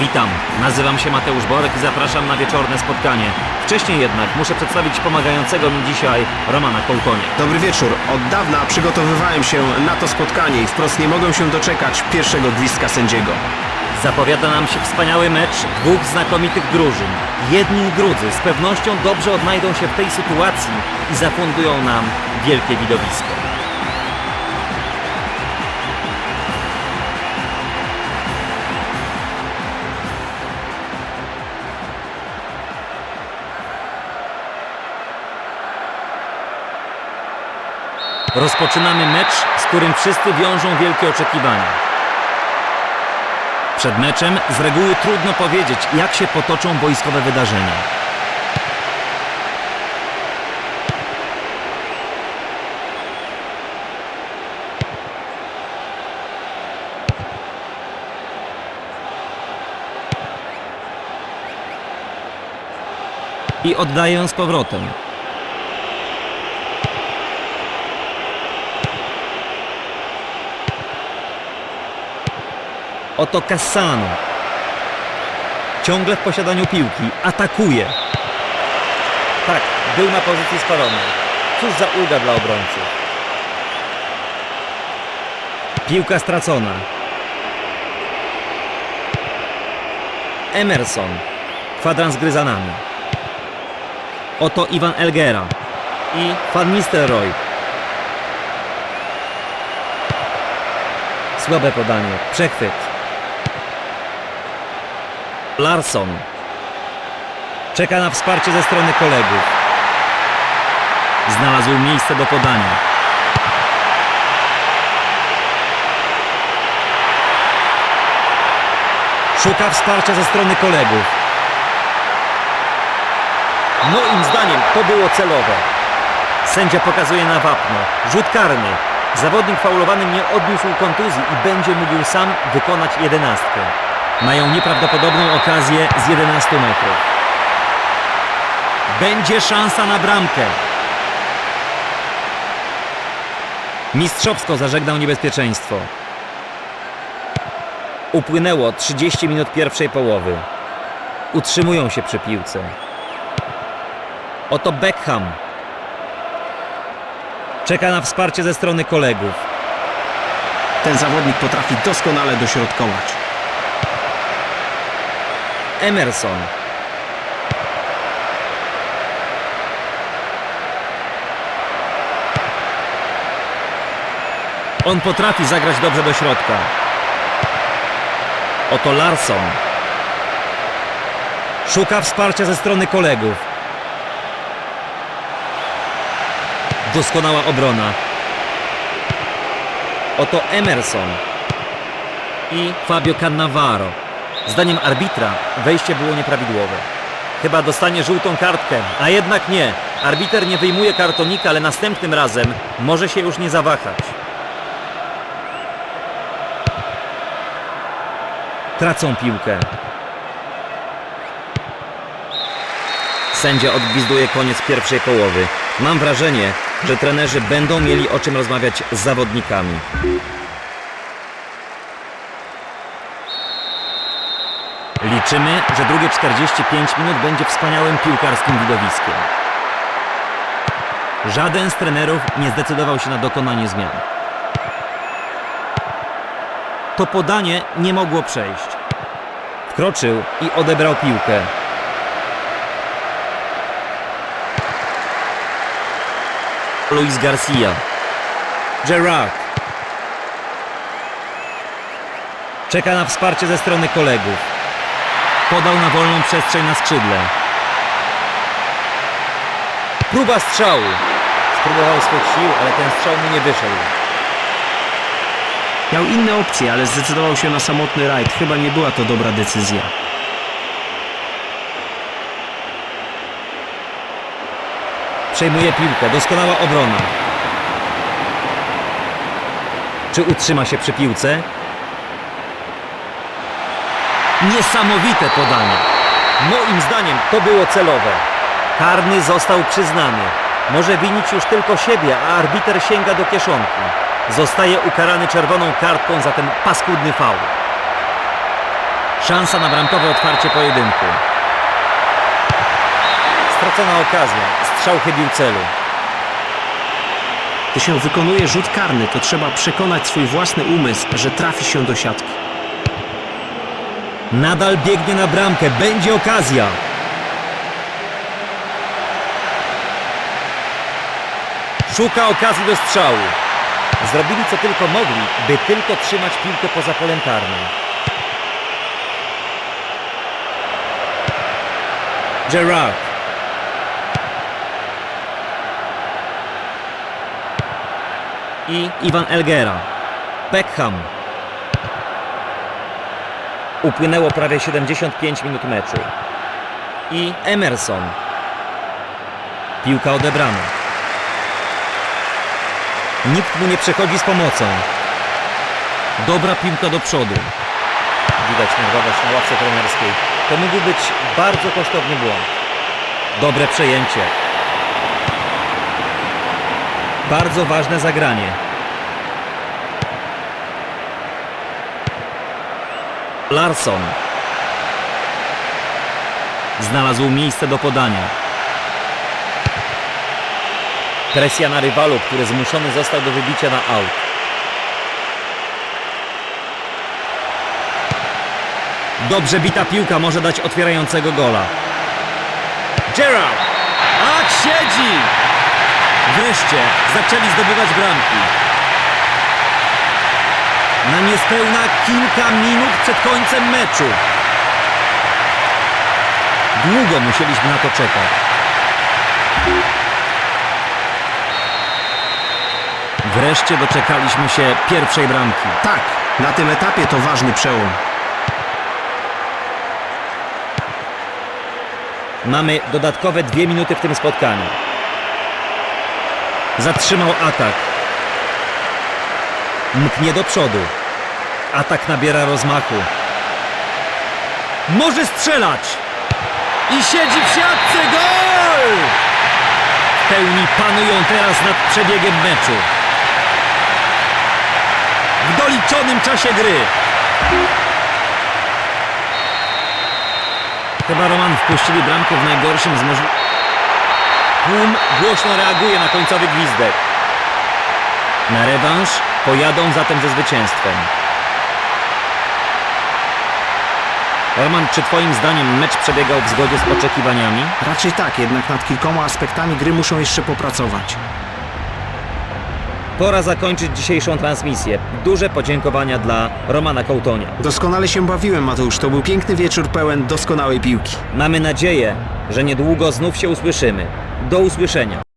Witam, nazywam się Mateusz Borek i zapraszam na wieczorne spotkanie. Wcześniej jednak muszę przedstawić pomagającego mi dzisiaj Romana Kołkonia. Dobry wieczór. Od dawna przygotowywałem się na to spotkanie i wprost nie mogę się doczekać pierwszego gwizdka sędziego. Zapowiada nam się wspaniały mecz dwóch znakomitych drużyn. Jedni i drudzy z pewnością dobrze odnajdą się w tej sytuacji i zafundują nam wielkie widowisko. Rozpoczynamy mecz, z którym wszyscy wiążą wielkie oczekiwania. Przed meczem z reguły trudno powiedzieć, jak się potoczą wojskowe wydarzenia. I oddaję z powrotem. Oto Cassano. Ciągle w posiadaniu piłki. Atakuje. Tak, był na pozycji spalonej. Cóż za ulga dla obrońców. Piłka stracona. Emerson. Kwadrans gry za nami. Oto Iwan Elgera. I Van Nistelrooy. Słabe podanie. Przechwyt. Larsson. Czeka na wsparcie ze strony kolegów. Znalazł miejsce do podania. Szuka wsparcia ze strony kolegów. Moim zdaniem to było celowe. Sędzia pokazuje na wapno. Rzut karny. Zawodnik faulowany nie odniósł kontuzji i będzie mógł sam wykonać jedenastkę. Mają nieprawdopodobną okazję z 11 metrów. Będzie szansa na bramkę. Mistrzowsko zażegnał niebezpieczeństwo. Upłynęło 30 minut pierwszej połowy. Utrzymują się przy piłce. Oto Beckham. Czeka na wsparcie ze strony kolegów. Ten zawodnik potrafi doskonale dośrodkować. Emerson. On potrafi zagrać dobrze do środka. Oto Larsson. Szuka wsparcia ze strony kolegów. Doskonała obrona. Oto Emerson i Fabio Cannavaro. Zdaniem arbitra wejście było nieprawidłowe. Chyba dostanie żółtą kartkę, a jednak nie. Arbiter nie wyjmuje kartonika, ale następnym razem może się już nie zawahać. Tracą piłkę. Sędzia odgwizduje koniec pierwszej połowy. Mam wrażenie, że trenerzy będą mieli o czym rozmawiać z zawodnikami. Liczymy, że drugie 45 minut będzie wspaniałym piłkarskim widowiskiem. Żaden z trenerów nie zdecydował się na dokonanie zmian. To podanie nie mogło przejść. Wkroczył i odebrał piłkę. Luis Garcia. Gerard. Czeka na wsparcie ze strony kolegów. Podał na wolną przestrzeń na skrzydle. Próba strzału. Spróbował swych sił, ale ten strzał mu nie wyszedł. Miał inne opcje, ale zdecydował się na samotny rajd. Chyba nie była to dobra decyzja. Przejmuje piłkę. Doskonała obrona. Czy utrzyma się przy piłce? Niesamowite podanie. Moim zdaniem to było celowe. Karny został przyznany. Może winić już tylko siebie, a arbiter sięga do kieszonki. Zostaje ukarany czerwoną kartką za ten paskudny faul. Szansa na bramkowe otwarcie pojedynku. Stracona okazja. Strzał chybił celu. Gdy się wykonuje rzut karny, to trzeba przekonać swój własny umysł, że trafi się do siatki. Nadal biegnie na bramkę. Będzie okazja. Szuka okazji do strzału. Zrobili co tylko mogli, by tylko trzymać piłkę poza polem karnym. Gerard. I Iwan Elgera. Beckham. Upłynęło prawie 75 minut meczu. I Emerson. Piłka odebrana. Nikt mu nie przechodzi z pomocą. Dobra piłka do przodu. Widać nerwowość na ławce trenerskiej. To mógł być bardzo kosztowny błąd. Dobre przejęcie. Bardzo ważne zagranie. Larson. Znalazł miejsce do podania. Presja na rywalu, który zmuszony został do wybicia na aut. Dobrze bita piłka może dać otwierającego gola. Gerard! Ach, siedzi! Wreszcie zaczęli zdobywać bramki. Na niespełna kilka minut przed końcem meczu. Długo musieliśmy na to czekać. Wreszcie doczekaliśmy się pierwszej bramki. Tak, na tym etapie to ważny przełom. Mamy dodatkowe dwie minuty w tym spotkaniu. Zatrzymał atak. Mknie do przodu. Atak nabiera rozmachu. Może strzelać! I siedzi w siatce! Gol! W pełni panują teraz nad przebiegiem meczu. W doliczonym czasie gry. Chyba Roman wpuścili bramkę w najgorszym z możliwych... Tłum głośno reaguje na końcowy gwizdek. Na rewanż pojadą zatem ze zwycięstwem. Roman, czy twoim zdaniem mecz przebiegał w zgodzie z oczekiwaniami? Raczej tak, jednak nad kilkoma aspektami gry muszą jeszcze popracować. Pora zakończyć dzisiejszą transmisję. Duże podziękowania dla Romana Kołtonia. Doskonale się bawiłem, Mateusz. To był piękny wieczór pełen doskonałej piłki. Mamy nadzieję, że niedługo znów się usłyszymy. Do usłyszenia.